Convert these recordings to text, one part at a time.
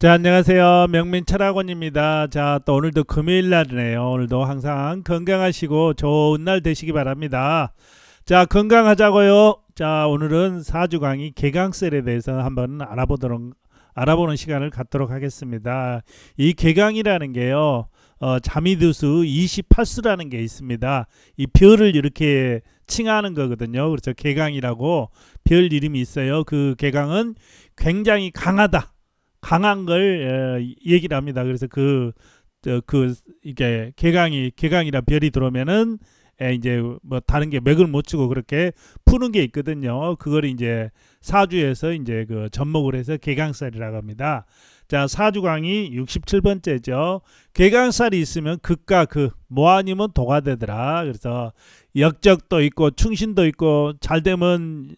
자, 안녕하세요. 명민 철학원입니다. 자, 또 오늘도 금요일 날이네요. 오늘도 항상 건강하시고 좋은 날 되시기 바랍니다. 자, 건강하자고요. 자, 오늘은 사주 강의 개강셀에 대해서 한번 알아보도록 알아보는 시간을 갖도록 하겠습니다. 이 개강이라는 게요. 어, 자미두수 28수라는 게 있습니다. 이 별을 이렇게 칭하는 거거든요. 그래서 개강이라고 별 이름이 있어요. 그 개강은 굉장히 강하다. 강한 걸 에, 얘기를 합니다. 그래서 그, 저, 그, 이게 개강이, 개강이라 별이 들어오면은 에, 이제 뭐 다른 게 맥을 못 치고 그렇게 푸는 게 있거든요. 그걸 이제 사주에서 이제 그 접목을 해서 개강살이라고 합니다. 자, 사주강이 67번째죠. 개강살이 있으면 극과 극, 뭐 아니면 도가 되더라. 그래서 역적도 있고 충신도 있고 잘 되면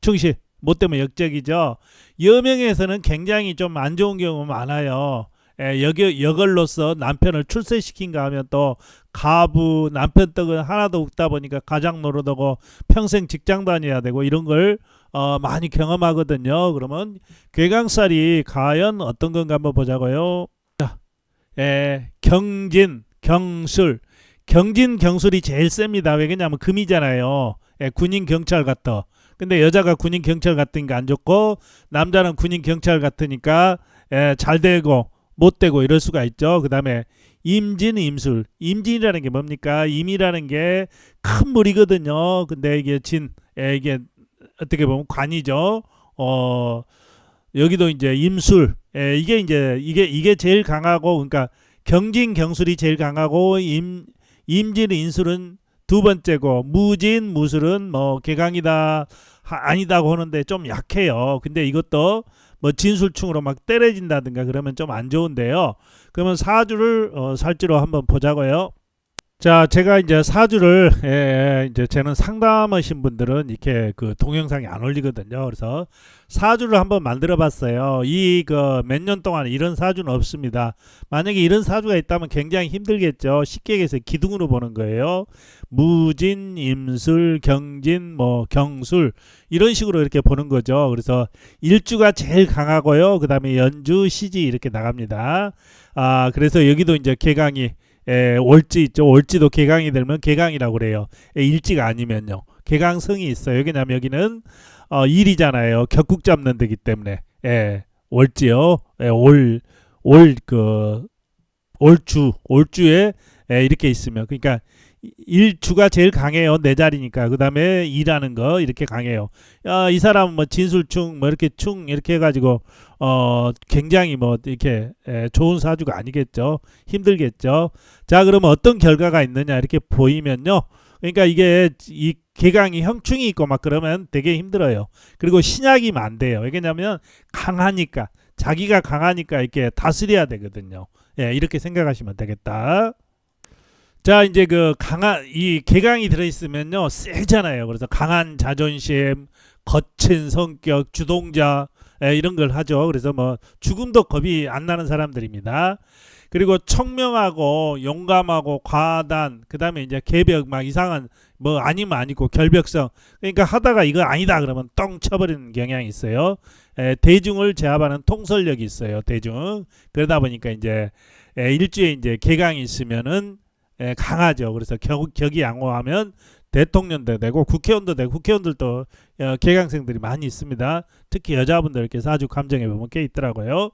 충신, 못 되면 역적이죠. 여명에서는 굉장히 좀 안 좋은 경우 많아요. 예, 역, 역을로서 남편을 출세시킨가 하면 또 가부 남편 떡은 하나도 없다 보니까 가장 노릇하고 평생 직장 다녀야 되고 이런 걸 어, 많이 경험하거든요. 그러면 괴강살이 과연 어떤 건가 한번 보자고요. 자, 예, 경진, 경술, 경진, 경술이 제일 셉니다. 왜냐하면 금이잖아요. 예, 군인 경찰 같아. 근데 여자가 군인 경찰 같으니까 안 좋고 남자는 군인 경찰 같으니까 예, 잘 되고 못 되고 이럴 수가 있죠. 그 다음에 임진 임술 임진이라는 게 뭡니까? 임이라는 게 큰 물이거든요. 근데 이게 진 예, 이게 어떻게 보면 관이죠. 어 여기도 이제 임술 예, 이게 이제 이게 이게 제일 강하고 그러니까 경진 경술이 제일 강하고 임 임진 인술은 두 번째고 무진 무술은 뭐 개강이다 하, 아니다고 하는데 좀 약해요. 근데 이것도 뭐 진술충으로 막 때려진다든가 그러면 좀 안 좋은데요. 그러면 사주를 어, 살지로 한번 보자고요. 자, 제가 이제 사주를 예, 예, 이제 저는 상담하신 분들은 이렇게 그 동영상이 안 올리거든요. 그래서 사주를 한번 만들어 봤어요. 이 그 몇 년 동안 이런 사주는 없습니다. 만약에 이런 사주가 있다면 굉장히 힘들겠죠. 쉽게 얘기해서 기둥으로 보는 거예요. 무진, 임술, 경진, 뭐 경술 이런 식으로 이렇게 보는 거죠. 그래서 일주가 제일 강하고요. 그다음에 연주, 시지 이렇게 나갑니다. 아, 그래서 여기도 이제 개강이 에, 월지 있죠. 월지도 개강이 되면 개강이라고 그래요. 에, 일지가 아니면요. 개강성이 있어요. 왜냐면 여기는 어, 일이잖아요. 격국 잡는 데기 때문에. 예, 월지요. 예, 올, 올, 그, 올주, 올주에 예, 이렇게 있으면. 그러니까 일주가 제일 강해요. 내 자리니까. 그 다음에 일하는 거 이렇게 강해요. 야, 이 사람은 뭐 진술충, 뭐 이렇게 충, 이렇게 해가지고, 어, 굉장히 뭐 이렇게 에, 좋은 사주가 아니겠죠. 힘들겠죠. 자, 그러면 어떤 결과가 있느냐 이렇게 보이면요. 그러니까 이게 이 개강이 형충이 있고 막 그러면 되게 힘들어요. 그리고 신약이면 안 돼요. 왜냐면 강하니까 자기가 강하니까 이렇게 다스려야 되거든요. 예, 이렇게 생각하시면 되겠다. 자, 이제 그 강한 이 개강이 들어 있으면요. 세잖아요. 그래서 강한 자존심, 거친 성격, 주동자 예, 이런 걸 하죠. 그래서 뭐 죽음도 겁이 안 나는 사람들입니다. 그리고 청명하고 용감하고 과단 그다음에 이제 개벽 막 이상한 뭐 아니면 아니고 결벽성 그러니까 하다가 이거 아니다 그러면 똥 쳐버리는 경향이 있어요. 에, 대중을 제압하는 통솔력이 있어요. 대중 그러다 보니까 이제 에, 일주에 이제 개강이 있으면은 에, 강하죠. 그래서 격, 격이 양호하면 대통령도 되고 국회의원도 되고 국회의원들도 어, 개강생들이 많이 있습니다. 특히 여자분들 이렇게 사주 감정해 보면 꽤 있더라고요.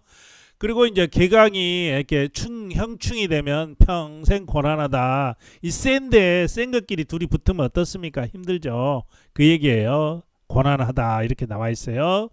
그리고 이제 개강이 이렇게 충 형충이 되면 평생 고난하다. 이 센데 센 것끼리 둘이 붙으면 어떻습니까? 힘들죠. 그 얘기예요. 고난하다 이렇게 나와 있어요.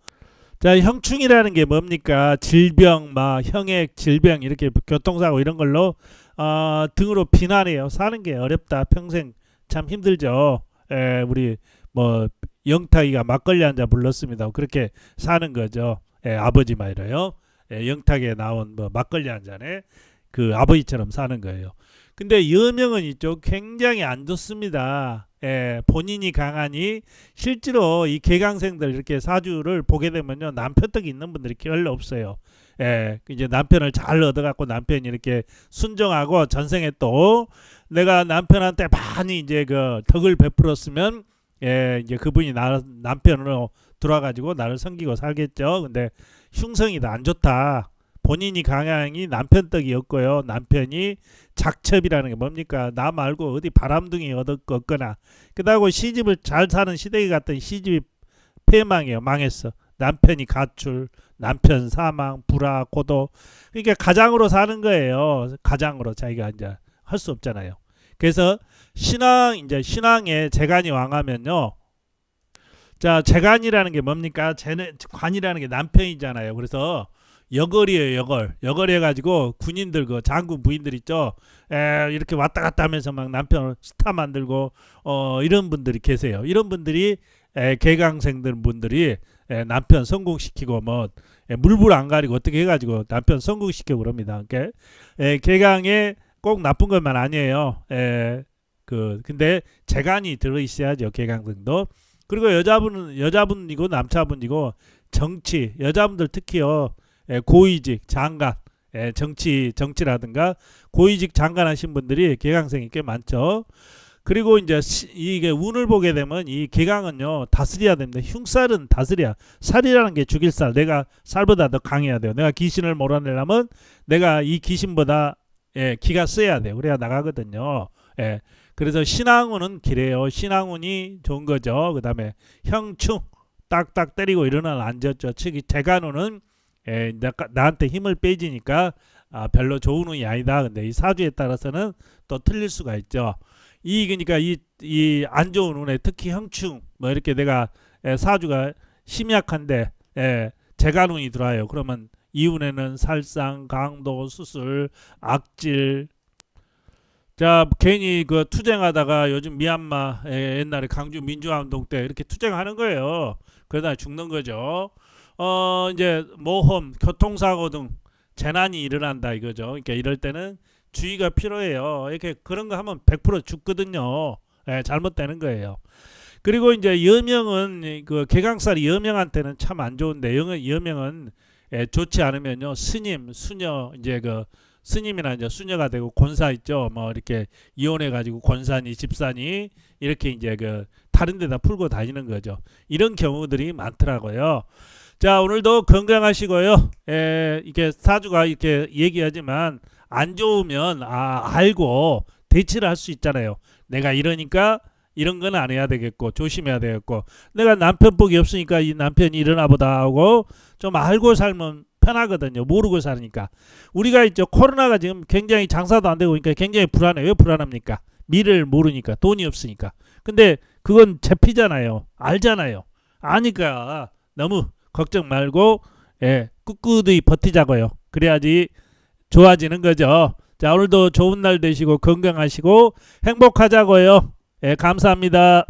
자, 형충이라는 게 뭡니까? 질병, 막 형액, 질병 이렇게 교통사고 이런 걸로 어, 등으로 비난해요. 사는 게 어렵다. 평생 참 힘들죠. 에, 우리 뭐 영탁이가 막걸리 한 잔 불렀습니다. 그렇게 사는 거죠. 에, 아버지 말이에요. 에, 영탁에 나온 뭐 막걸리 한 잔에 그 아버지처럼 사는 거예요. 근데 여명은 있죠. 굉장히 안 좋습니다. 예, 본인이 강하니 실제로 이 개강생들 이렇게 사주를 보게 되면요 남편떡이 있는 분들이 별로 없어요. 예, 이제 남편을 잘 얻어갖고 남편이 이렇게 순정하고 전생에 또 내가 남편한테 많이 이제 그 덕을 베풀었으면 예, 이제 그분이 나 남편으로 돌아가지고 나를 섬기고 살겠죠. 근데 흉성이다 안 좋다. 본인이 강양이 남편 떡이었고요. 남편이 작첩이라는 게 뭡니까? 나 말고 어디 바람둥이 얻었거나 그다고 시집을 잘 사는 시댁에 갔더니 시집이 폐망이에요. 망했어. 남편이 가출, 남편 사망, 불화, 고도. 그러니까 가장으로 사는 거예요. 가장으로 자기가 이제 할 수 없잖아요. 그래서 신앙 이제 신앙에 재간이 왕하면요. 자, 재간이라는 게 뭡니까? 재는 관이라는 게 남편이잖아요. 그래서 여걸이에요, 여걸. 여걸 해가지고 군인들 그 장군 부인들 있죠. 에, 이렇게 왔다 갔다 하면서 막 남편을 스타 만들고 어 이런 분들이 계세요. 이런 분들이 에, 개강생들 분들이 에, 남편 성공시키고 뭐 에, 물불 안 가리고 어떻게 해가지고 남편 성공시키고 그럽니다. 그러니까 에, 개강에 꼭 나쁜 것만 아니에요. 에, 그 근데 재간이 들어 있어야죠. 개강생도. 그리고 여자분은 여자분이고 남자분이고 정치 여자분들 특히요 에, 고위직 장관 에, 정치 정치라든가 고위직 장관 하신 분들이 개강생이 꽤 많죠. 그리고 이제 시- 이게 운을 보게 되면 이 개강은요 다스려야 됩니다. 흉살은 다스려야 살이라는 게 죽일 살. 내가 살보다 더 강해야 돼요. 내가 귀신을 몰아내려면 내가 이 귀신보다 예, 기가 세야 돼요. 그래야 나가거든요. 예. 그래서 신앙운은 기래요. 신앙운이 좋은 거죠. 그 다음에 형충 딱딱 때리고 일어나 앉았죠. 측이 재간운은 예, 나, 나한테 힘을 빼지니까 아, 별로 좋은 운이 아니다. 근데 이 사주에 따라서는 또 틀릴 수가 있죠. 이 그러니까 이 이 안 좋은 운에 특히 형충 뭐 이렇게 내가 예, 사주가 심약한데 예, 재간운이 들어와요. 그러면 이 운에는 살상, 강도, 수술, 악질 자 괜히 그 투쟁하다가 요즘 미얀마 에, 옛날에 강주 민주화운동 때 이렇게 투쟁하는 거예요. 그러다 죽는 거죠. 어 이제 모험, 교통사고 등 재난이 일어난다 이거죠. 그러니까 이럴 때는 주의가 필요해요. 이렇게 그런 거 하면 100% 죽거든요. 예, 잘못되는 거예요. 그리고 이제 여명은 그 개강살이 여명한테는 참 안 좋은데 여- 여명은 예, 좋지 않으면요 스님, 수녀 이제 그 스님이나 이제 수녀가 되고 권사 있죠. 뭐 이렇게 이혼해 가지고 권사니 집사니 이렇게 이제 그 다른 데다 풀고 다니는 거죠. 이런 경우들이 많더라고요. 자, 오늘도 건강하시고요. 에, 이게 사주가 이렇게 얘기하지만 안 좋으면 아, 알고 대처를 할 수 있잖아요. 내가 이러니까 이런 건 안 해야 되겠고 조심해야 되겠고 내가 남편 복이 없으니까 이 남편이 일어나 보다 하고 좀 알고 살면 편하거든요. 모르고 사니까. 우리가 있죠. 코로나가 지금 굉장히 장사도 안 되고 그러니까 굉장히 불안해. 왜 불안합니까? 미래를 모르니까 돈이 없으니까. 근데 그건 제피잖아요. 알잖아요. 아니까 너무 걱정 말고 예, 꿋꿋이 버티자고요. 그래야지 좋아지는 거죠. 자, 오늘도 좋은 날 되시고 건강하시고 행복하자고요. 예, 감사합니다.